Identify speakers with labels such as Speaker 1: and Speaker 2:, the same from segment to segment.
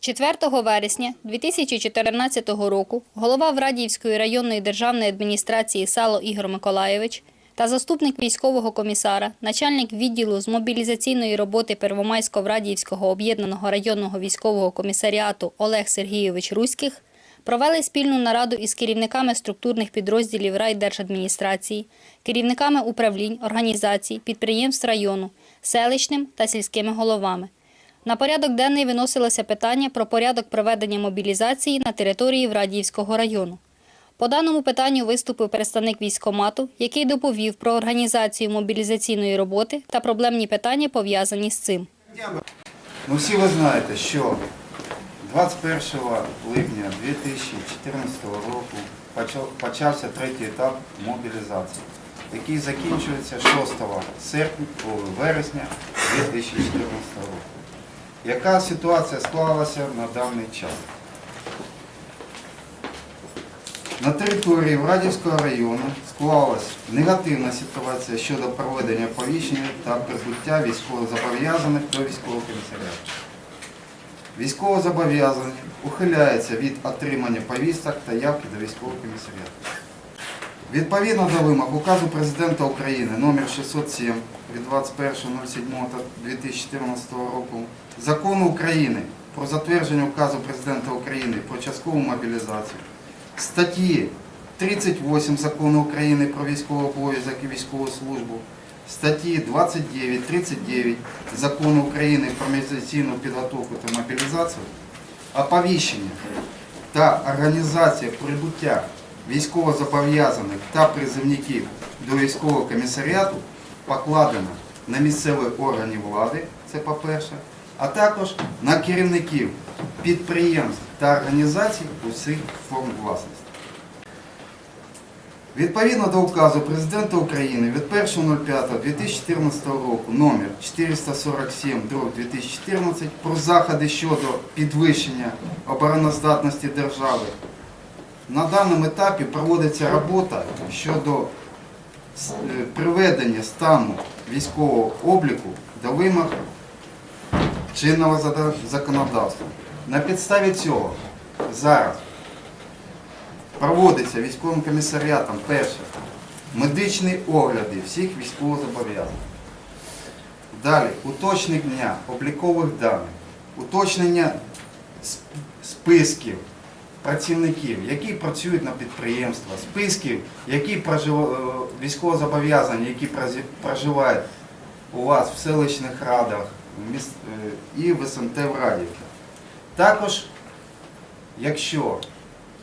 Speaker 1: 4 вересня 2014 року голова Врадіївської районної державної адміністрації Сало Ігор Миколаєвич та заступник військового комісара, начальник відділу з мобілізаційної роботи Первомайсько-Врадіївського об'єднаного районного військового комісаріату Олег Сергійович Руських провели спільну нараду із керівниками структурних підрозділів райдержадміністрації, керівниками управлінь, організацій, підприємств району, селищним та сільськими головами. На порядок денний виносилося питання про порядок проведення мобілізації на території Врадіївського району. По даному питанню виступив представник військкомату, який доповів про організацію мобілізаційної роботи та проблемні питання, пов'язані з цим.
Speaker 2: Ну всі ви знаєте, що 21 липня 2014 року почався третій етап мобілізації, який закінчується 6 серпня, вересня 2014 року. Яка ситуація склалася на даний час? На території Врадівського району склалась негативна ситуація щодо проведення повіщення та прибуття військовозобов'язаних до військового комісаріату. Військовозобов'язані ухиляються від отримання повісток та явки до військового комісаріату. Відповідно до вимог указу Президента України номер 607 від 21.07.2014 року, Закону України про затвердження указу Президента України про часткову мобілізацію, статті 38 Закону України про військовий обов'язок і військову службу, статті 29, 39 Закону України про мобілізаційну підготовку та мобілізацію, оповіщення та організація прибуття військовозобов'язаних та призовників до військового комісаріату покладена на місцеві органи влади, це по-перше, а також на керівників підприємств та організацій усіх форм власності. Відповідно до указу Президента України від 1.05.2014 року номер 447 2014 про заходи щодо підвищення обороноздатності держави, на даному етапі проводиться робота щодо е, приведення стану військового обліку до вимог чинного законодавства. На підставі цього зараз проводиться військовим комісаріатом перше медичні огляди всіх військовозобов'язаних. Далі уточнення облікових даних, уточнення списків працівників, які працюють на підприємствах, списків, які прожив- е, військовозобов'язані, які проживають у вас в селищних радах е, і в СМТ в Радівці. Також, якщо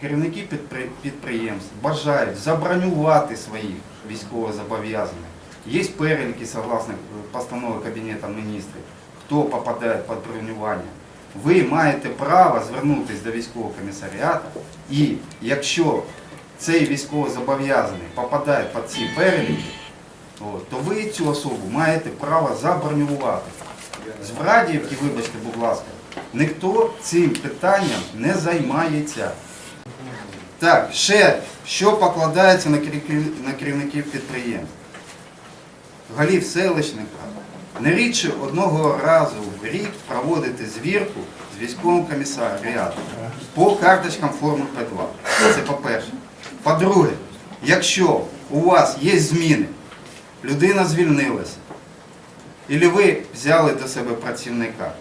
Speaker 2: керівники підприємств бажають забронювати своїх військовозобов'язаних, є переліки, согласно постанови Кабінету міністрів, хто попадає під бронювання. Ви маєте право звернутися до військового комісаріату, і якщо цей військовозобов'язаний попадає під ці переліки, то ви цю особу маєте право забронювати. З Врадіївки, вибачте, будь ласка, ніхто цим питанням не займається. Так, ще що покладається на керівників, підприємств? Голів селищних рад. Не рідше одного разу в рік проводити звірку з військовим комісаріатом по карточкам форми П2. Це по-перше. По-друге, якщо у вас є зміни, людина звільнилася, і ви взяли до себе працівника,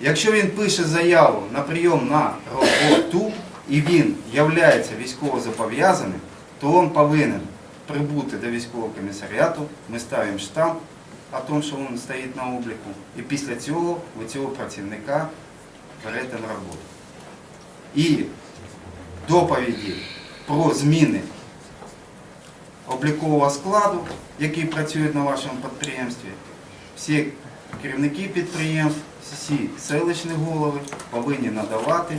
Speaker 2: Якщо він пише заяву на прийом на роботу і він являється військовозобов'язаним, то він повинен прибути до військового комісаріату, ми ставимо штамп о том, що він стоїть на обліку, і після цього ви цього працівника берете на роботу. І доповіді про зміни облікового складу, який працює на вашому підприємстві, всі керівники підприємств, всі селищні голови повинні надавати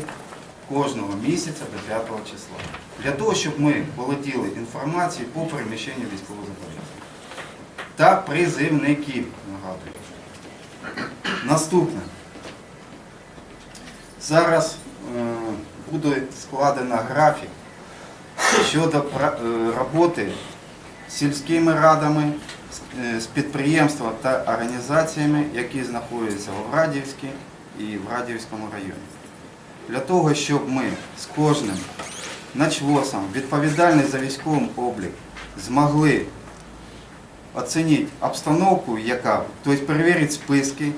Speaker 2: кожного місяця до 5 числа. Для того, щоб ми володіли інформацією по переміщенню військовозобов'язаних та призивників, нагадую. Наступне. Зараз е, буде складено графік щодо е, роботи з сільськими радами, з- е, підприємствами та організаціями, які знаходяться у Врадівській і в Радіївському районі. Для того, щоб ми з кожним начвосом, відповідальний за військовий облік, змогли оцінити обстановку, яка, тобто перевірити списки.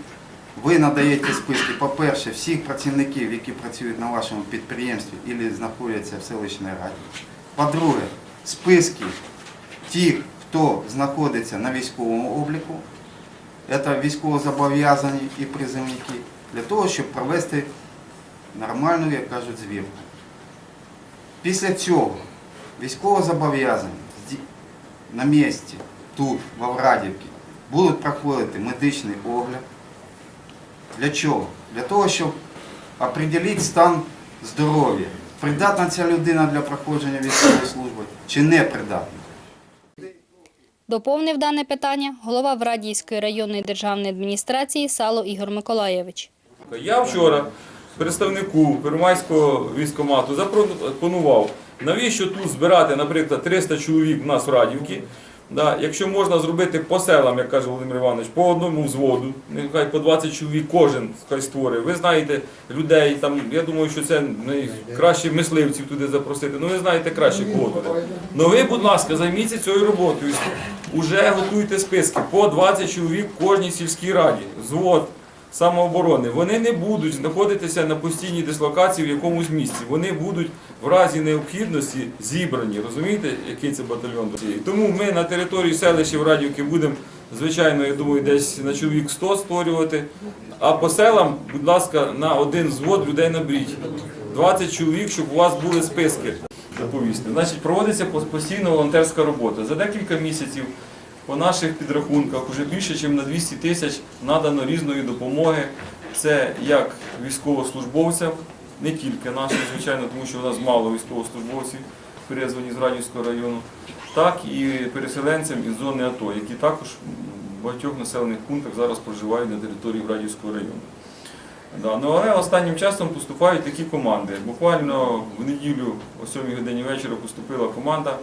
Speaker 2: Ви надаєте списки, по-перше, всіх працівників, які працюють на вашому підприємстві або знаходяться в селищній раді. По-друге, списки тих, хто знаходиться на військовому обліку, це військовозобов'язані і призовники, для того, щоб провести нормальну, як кажуть, звірку. Після цього військовозобов'язані на місці, тут, в Аврадівці, будуть проходити медичний огляд. Для чого? Для того, щоб определити стан здоров'я. Придатна ця людина для проходження військової служби чи не придатна.
Speaker 1: Доповнив дане питання голова Врадіївської районної державної адміністрації Сало Ігор Миколаєвич.
Speaker 3: Я вчора представнику Первомайського військкомату запропонував, навіщо тут збирати, наприклад, 300 чоловік в нас в Радівці, да, якщо можна зробити по селам, як каже Володимир Іванович, по одному взводу, нехай по 20 чоловік кожен хай створює. Ви знаєте людей, там, я думаю, що це найкраще мисливців туди запросити. Ну ви знаєте краще кого туди. Ну ви, будь ласка, займіться цією роботою. Уже готуйте списки по 20 чоловік в кожній сільській раді. Звод самооборони. Вони не будуть знаходитися на постійній дислокації в якомусь місці. Вони будуть в разі необхідності зібрані. Розумієте, який це батальйон? Тому ми на території селища Радівки будемо, звичайно, я думаю, десь на чоловік 100 створювати. А по селам, будь ласка, на один взвод людей наберіть. 20 чоловік, щоб у вас були списки. Доповісти. Значить, проводиться пос- постійно волонтерська робота. За декілька місяців по наших підрахунках вже більше, ніж на 200 тисяч надано різної допомоги. Це як військовослужбовцям, не тільки нашим, звичайно, тому що у нас мало військовослужбовців, призвані з Радівського району, так і переселенцям із зони АТО, які також в багатьох населених пунктах зараз проживають на території Радівського району. Да, ну, але останнім часом поступають такі команди. Буквально в неділю о 7 годині вечора поступила команда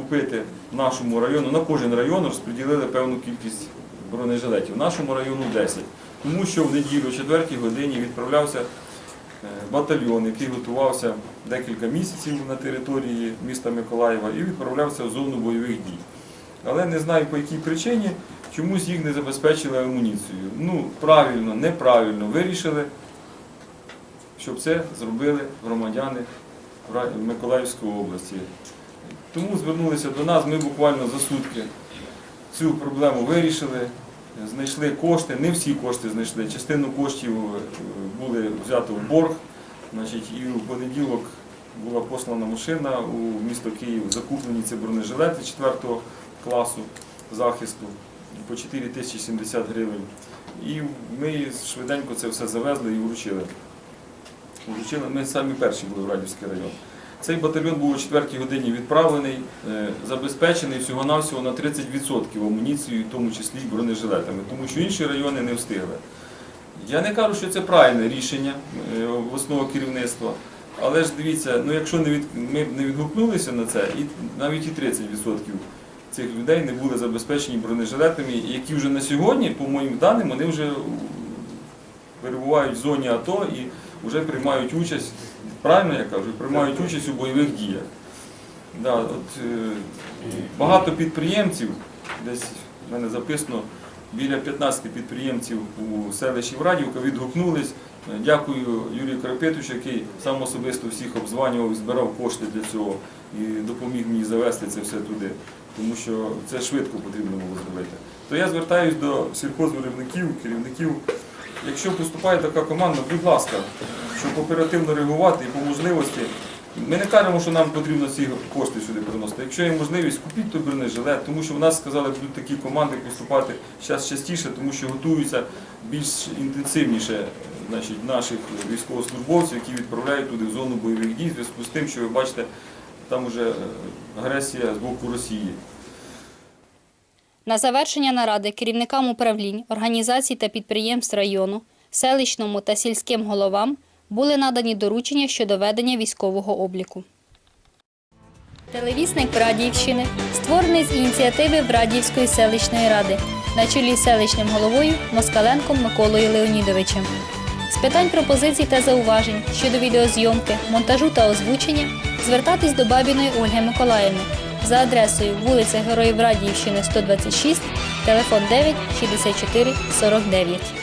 Speaker 3: купити нашому району, на кожен район розподілили певну кількість бронежилетів. Нашому району 10. Тому що в неділю о 4 годині відправлявся е, батальйон, який готувався декілька місяців на території міста Миколаєва і відправлявся в зону бойових дій. Але не знаю по якій причині чомусь їх не забезпечили амуніцією. Ну, правильно, неправильно вирішили, щоб це зробили громадяни Миколаївської області. Тому звернулися до нас, ми буквально за сутки цю проблему вирішили, знайшли кошти, не всі кошти знайшли, частину коштів е, були взято в борг. Значить, і у понеділок була послана машина у місто Київ, закуплені ці бронежилети 4 класу захисту по 4 тисячі 70 гривень. І ми швиденько це все завезли і вручили. Вручили, ми самі перші були в Радівський район. Цей батальйон був о 4 годині відправлений, е, забезпечений всього-навсього на 30% амуніцією, в тому числі і бронежилетами, тому що інші райони не встигли. Я не кажу, що це правильне рішення е, обласного керівництва, але ж дивіться, ну якщо не від, ми не відгукнулися на це, і навіть і 30% цих людей не були забезпечені бронежилетами, які вже на сьогодні, по моїм даним, вони вже перебувають в зоні АТО і вже приймають участь, правильно я кажу, приймають участь у бойових діях. Да, от, е, багато підприємців, десь в мене записано біля 15 підприємців у селищі Врадівка відгукнулись. Е, Дякую Юрію Карапетовичу, який сам особисто всіх обзванював і збирав кошти для цього і допоміг мені завести це все туди, тому що це швидко потрібно було зробити. То я звертаюся до сільхозвиробників, керівників. Якщо поступає така команда, будь ласка, щоб оперативно реагувати і по можливості. Ми не кажемо, що нам потрібно ці кошти сюди приносити. Якщо є можливість, купіть той бронежилет, тому що в нас сказали, будуть такі команди поступати зараз частіше, тому що готуються більш інтенсивніше е, значить, наших військовослужбовців, які відправляють туди в зону бойових дій, в зв'язку з тим, що ви бачите, там вже агресія з боку Росії.
Speaker 1: На завершення наради керівникам управлінь, організацій та підприємств району, селищному та сільським головам були надані доручення щодо ведення військового обліку. Телевісник Врадіївщини створений з ініціативи Врадіївської селищної ради на чолі з селищним головою Москаленком Миколою Леонідовичем. З питань пропозицій та зауважень щодо відеозйомки, монтажу та озвучення звертатись до Бабіної Ольги Миколаївни за адресою вулиця Героїв Радіївщини 126, телефон 9 64 49.